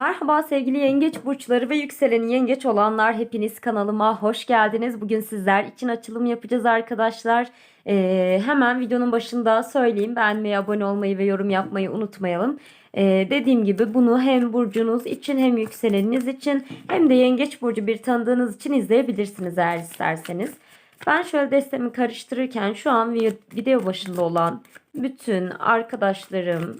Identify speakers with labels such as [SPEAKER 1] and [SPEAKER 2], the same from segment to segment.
[SPEAKER 1] Merhaba sevgili yengeç burçları ve yükseleni yengeç olanlar hepiniz kanalıma hoş geldiniz. Bugün sizler için açılım yapacağız arkadaşlar. Ee, hemen videonun başında söyleyeyim beğenmeyi, abone olmayı ve yorum yapmayı unutmayalım. Ee, dediğim gibi bunu hem burcunuz için hem yükseleniniz için hem de yengeç burcu bir tanıdığınız için izleyebilirsiniz eğer isterseniz. Ben şöyle destemi karıştırırken şu an vi- video başında olan bütün arkadaşlarım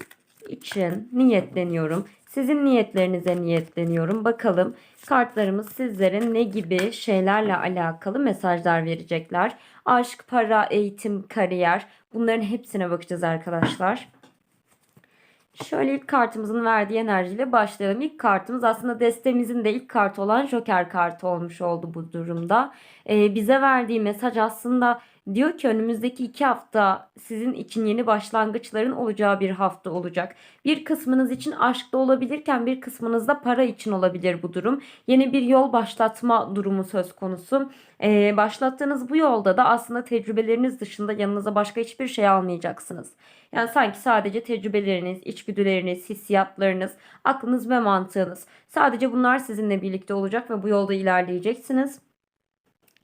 [SPEAKER 1] için niyetleniyorum. Sizin niyetlerinize niyetleniyorum. Bakalım kartlarımız sizlere ne gibi şeylerle alakalı mesajlar verecekler. Aşk, para, eğitim, kariyer bunların hepsine bakacağız arkadaşlar. Şöyle ilk kartımızın verdiği enerjiyle başlayalım. İlk kartımız aslında destemizin de ilk kartı olan Joker kartı olmuş oldu bu durumda. Ee, bize verdiği mesaj aslında diyor ki önümüzdeki iki hafta sizin için yeni başlangıçların olacağı bir hafta olacak. Bir kısmınız için aşkta olabilirken bir kısmınız da para için olabilir bu durum. Yeni bir yol başlatma durumu söz konusu. Ee, başlattığınız bu yolda da aslında tecrübeleriniz dışında yanınıza başka hiçbir şey almayacaksınız. Yani sanki sadece tecrübeleriniz, içgüdüleriniz, hissiyatlarınız, aklınız ve mantığınız. Sadece bunlar sizinle birlikte olacak ve bu yolda ilerleyeceksiniz.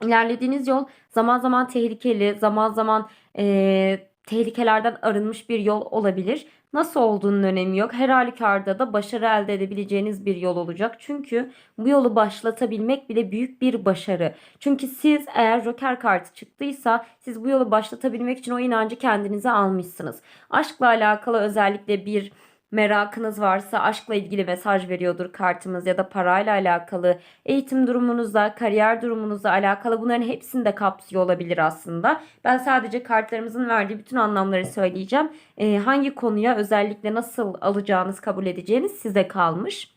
[SPEAKER 1] İlerlediğiniz yol zaman zaman tehlikeli, zaman zaman eee, tehlikelerden arınmış bir yol olabilir. Nasıl olduğunun önemi yok. Her halükarda da başarı elde edebileceğiniz bir yol olacak. Çünkü bu yolu başlatabilmek bile büyük bir başarı. Çünkü siz eğer Joker kartı çıktıysa siz bu yolu başlatabilmek için o inancı kendinize almışsınız. Aşkla alakalı özellikle bir merakınız varsa aşkla ilgili mesaj veriyordur kartımız ya da parayla alakalı, eğitim durumunuzla, kariyer durumunuzla alakalı bunların hepsini de kapsıyor olabilir aslında. Ben sadece kartlarımızın verdiği bütün anlamları söyleyeceğim. Ee, hangi konuya özellikle nasıl alacağınız, kabul edeceğiniz size kalmış.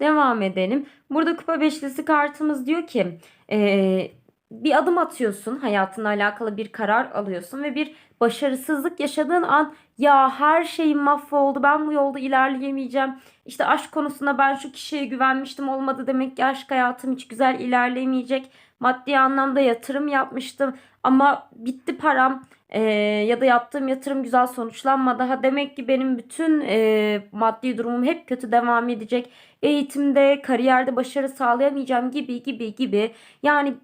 [SPEAKER 1] Devam edelim. Burada kupa beşlisi kartımız diyor ki e, bir adım atıyorsun hayatınla alakalı bir karar alıyorsun ve bir başarısızlık yaşadığın an ya her şeyim mahvoldu ben bu yolda ilerleyemeyeceğim. İşte aşk konusunda ben şu kişiye güvenmiştim olmadı demek ki aşk hayatım hiç güzel ilerlemeyecek. Maddi anlamda yatırım yapmıştım ama bitti param Ee, ya da yaptığım yatırım güzel sonuçlanmadı. Ha demek ki benim bütün e, maddi durumum hep kötü devam edecek. Eğitimde, kariyerde başarı sağlayamayacağım gibi gibi gibi. Yani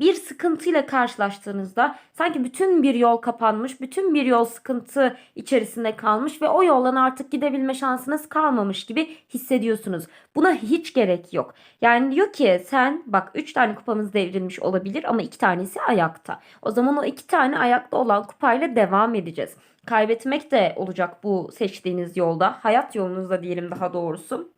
[SPEAKER 1] bir sıkıntıyla karşılaştığınızda sanki bütün bir yol kapanmış, bütün bir yol sıkıntı içerisinde kalmış ve o yoldan artık gidebilme şansınız kalmamış gibi hissediyorsunuz. Buna hiç gerek yok. Yani diyor ki sen bak 3 tane kupamız devrilmiş olabilir ama 2 tanesi ayakta. O zaman o 2 tane ayakta olan kupayla devam edeceğiz. Kaybetmek de olacak bu seçtiğiniz yolda. Hayat yolunuzda diyelim daha doğrusu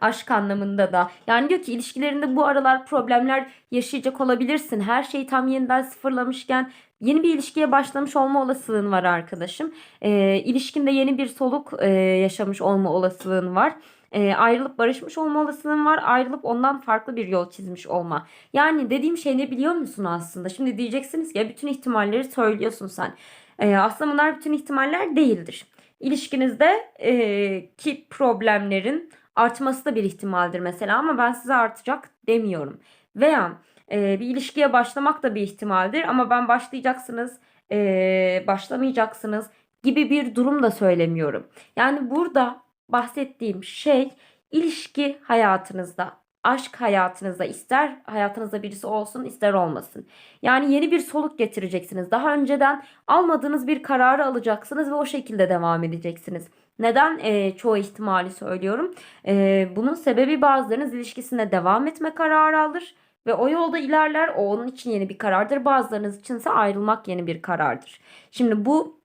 [SPEAKER 1] aşk anlamında da. Yani diyor ki ilişkilerinde bu aralar problemler yaşayacak olabilirsin. Her şeyi tam yeniden sıfırlamışken yeni bir ilişkiye başlamış olma olasılığın var arkadaşım. E, ilişkinde yeni bir soluk e, yaşamış olma olasılığın var. E, ayrılıp barışmış olma olasılığın var. Ayrılıp ondan farklı bir yol çizmiş olma. Yani dediğim şey ne biliyor musun aslında? Şimdi diyeceksiniz ki bütün ihtimalleri söylüyorsun sen. E, aslında bunlar bütün ihtimaller değildir. İlişkinizde e, ki problemlerin artması da bir ihtimaldir mesela ama ben size artacak demiyorum. Veya e, bir ilişkiye başlamak da bir ihtimaldir ama ben başlayacaksınız, e, başlamayacaksınız gibi bir durum da söylemiyorum. Yani burada bahsettiğim şey ilişki hayatınızda, aşk hayatınızda ister hayatınızda birisi olsun ister olmasın. Yani yeni bir soluk getireceksiniz. Daha önceden almadığınız bir kararı alacaksınız ve o şekilde devam edeceksiniz. Neden e, çoğu ihtimali söylüyorum? E, bunun sebebi bazılarınız ilişkisine devam etme kararı alır ve o yolda ilerler. O onun için yeni bir karardır. Bazılarınız içinse ayrılmak yeni bir karardır. Şimdi bu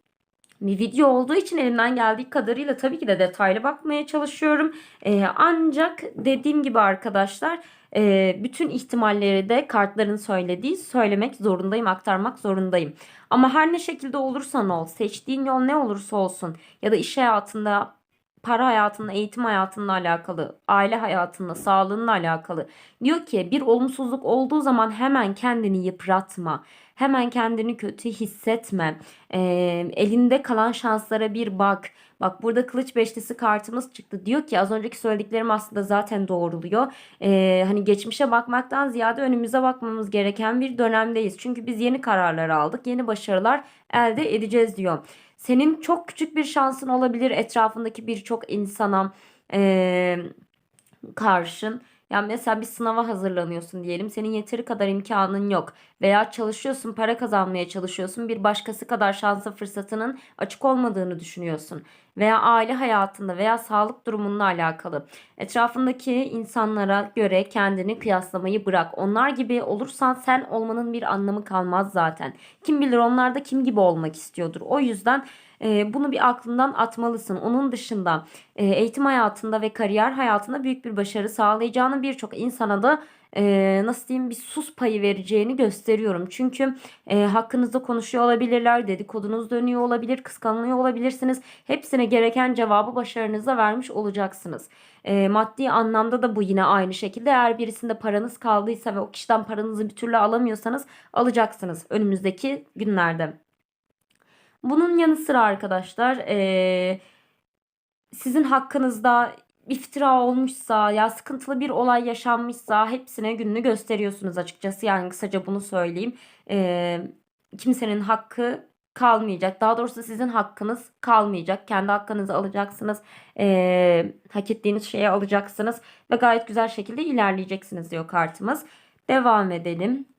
[SPEAKER 1] bir video olduğu için elimden geldiği kadarıyla tabii ki de detaylı bakmaya çalışıyorum. E, ancak dediğim gibi arkadaşlar e, bütün ihtimalleri de kartların söylediği söylemek zorundayım, aktarmak zorundayım. Ama her ne şekilde olursan ol, seçtiğin yol ne olursa olsun ya da iş hayatında, para hayatında, eğitim hayatında alakalı, aile hayatında, sağlığınla alakalı. Diyor ki bir olumsuzluk olduğu zaman hemen kendini yıpratma. Hemen kendini kötü hissetme. Ee, elinde kalan şanslara bir bak. Bak burada kılıç beşlisi kartımız çıktı. Diyor ki az önceki söylediklerim aslında zaten doğruluyor. Ee, hani geçmişe bakmaktan ziyade önümüze bakmamız gereken bir dönemdeyiz. Çünkü biz yeni kararlar aldık. Yeni başarılar elde edeceğiz diyor. Senin çok küçük bir şansın olabilir etrafındaki birçok insana e, karşın. Yani mesela bir sınava hazırlanıyorsun diyelim. Senin yeteri kadar imkanın yok. Veya çalışıyorsun, para kazanmaya çalışıyorsun. Bir başkası kadar şansa fırsatının açık olmadığını düşünüyorsun. Veya aile hayatında veya sağlık durumunla alakalı. Etrafındaki insanlara göre kendini kıyaslamayı bırak. Onlar gibi olursan sen olmanın bir anlamı kalmaz zaten. Kim bilir onlar da kim gibi olmak istiyordur. O yüzden e, bunu bir aklından atmalısın. Onun dışında e, eğitim hayatında ve kariyer hayatında büyük bir başarı sağlayacağını birçok insana da e, nasıl diyeyim bir sus payı vereceğini gösteriyorum. Çünkü e, hakkınızda konuşuyor olabilirler, dedikodunuz dönüyor olabilir, kıskanılıyor olabilirsiniz. Hepsine gereken cevabı başarınızla vermiş olacaksınız. E, maddi anlamda da bu yine aynı şekilde. Eğer birisinde paranız kaldıysa ve o kişiden paranızı bir türlü alamıyorsanız alacaksınız önümüzdeki günlerde. Bunun yanı sıra arkadaşlar eee, sizin hakkınızda iftira olmuşsa ya sıkıntılı bir olay yaşanmışsa hepsine gününü gösteriyorsunuz açıkçası. Yani kısaca bunu söyleyeyim. Eee, kimsenin hakkı kalmayacak. Daha doğrusu sizin hakkınız kalmayacak. Kendi hakkınızı alacaksınız. Eee, hak ettiğiniz şeyi alacaksınız. Ve gayet güzel şekilde ilerleyeceksiniz diyor kartımız. Devam edelim.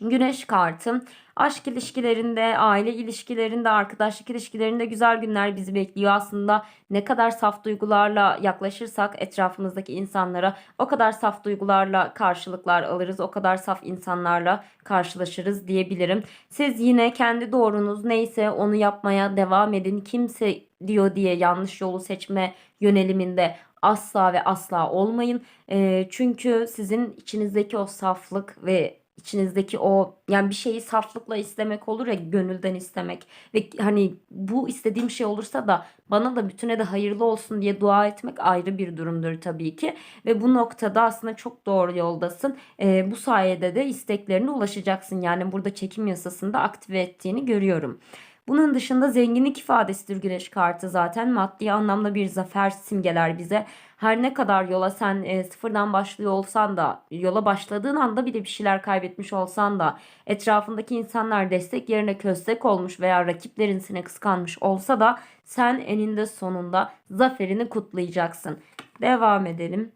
[SPEAKER 1] Güneş kartı. Aşk ilişkilerinde, aile ilişkilerinde, arkadaşlık ilişkilerinde güzel günler bizi bekliyor. Aslında ne kadar saf duygularla yaklaşırsak etrafımızdaki insanlara o kadar saf duygularla karşılıklar alırız. O kadar saf insanlarla karşılaşırız diyebilirim. Siz yine kendi doğrunuz neyse onu yapmaya devam edin. Kimse diyor diye yanlış yolu seçme yöneliminde asla ve asla olmayın. Eee, çünkü sizin içinizdeki o saflık ve içinizdeki o yani bir şeyi saflıkla istemek olur ya gönülden istemek ve hani bu istediğim şey olursa da bana da bütüne de hayırlı olsun diye dua etmek ayrı bir durumdur tabii ki ve bu noktada aslında çok doğru yoldasın. Ee, bu sayede de isteklerine ulaşacaksın yani burada çekim yasasında aktive ettiğini görüyorum. Bunun dışında zenginlik ifadesidir güneş kartı zaten. Maddi anlamda bir zafer simgeler bize. Her ne kadar yola sen e, sıfırdan başlıyor olsan da yola başladığın anda bile bir şeyler kaybetmiş olsan da etrafındaki insanlar destek yerine köstek olmuş veya rakiplerin seni kıskanmış olsa da sen eninde sonunda zaferini kutlayacaksın. Devam edelim.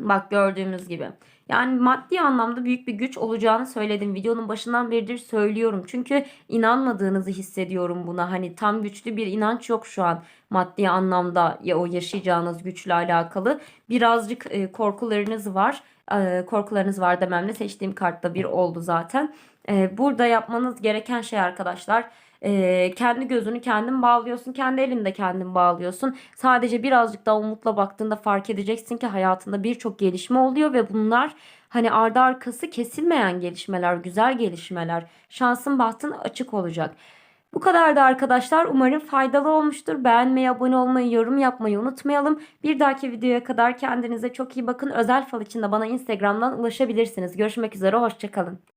[SPEAKER 1] Bak gördüğümüz gibi. Yani maddi anlamda büyük bir güç olacağını söyledim. Videonun başından beridir söylüyorum. Çünkü inanmadığınızı hissediyorum buna. Hani tam güçlü bir inanç yok şu an maddi anlamda ya o yaşayacağınız güçle alakalı. Birazcık e, korkularınız var. E, korkularınız var dememle seçtiğim kartta bir oldu zaten. E, burada yapmanız gereken şey arkadaşlar e, kendi gözünü kendin bağlıyorsun. Kendi elinde kendin bağlıyorsun. Sadece birazcık daha umutla baktığında fark edeceksin ki hayatında birçok gelişme oluyor ve bunlar hani ardı arkası kesilmeyen gelişmeler, güzel gelişmeler. Şansın bahtın açık olacak. Bu kadar da arkadaşlar. Umarım faydalı olmuştur. Beğenmeyi, abone olmayı, yorum yapmayı unutmayalım. Bir dahaki videoya kadar kendinize çok iyi bakın. Özel fal için de bana Instagram'dan ulaşabilirsiniz. Görüşmek üzere, hoşçakalın.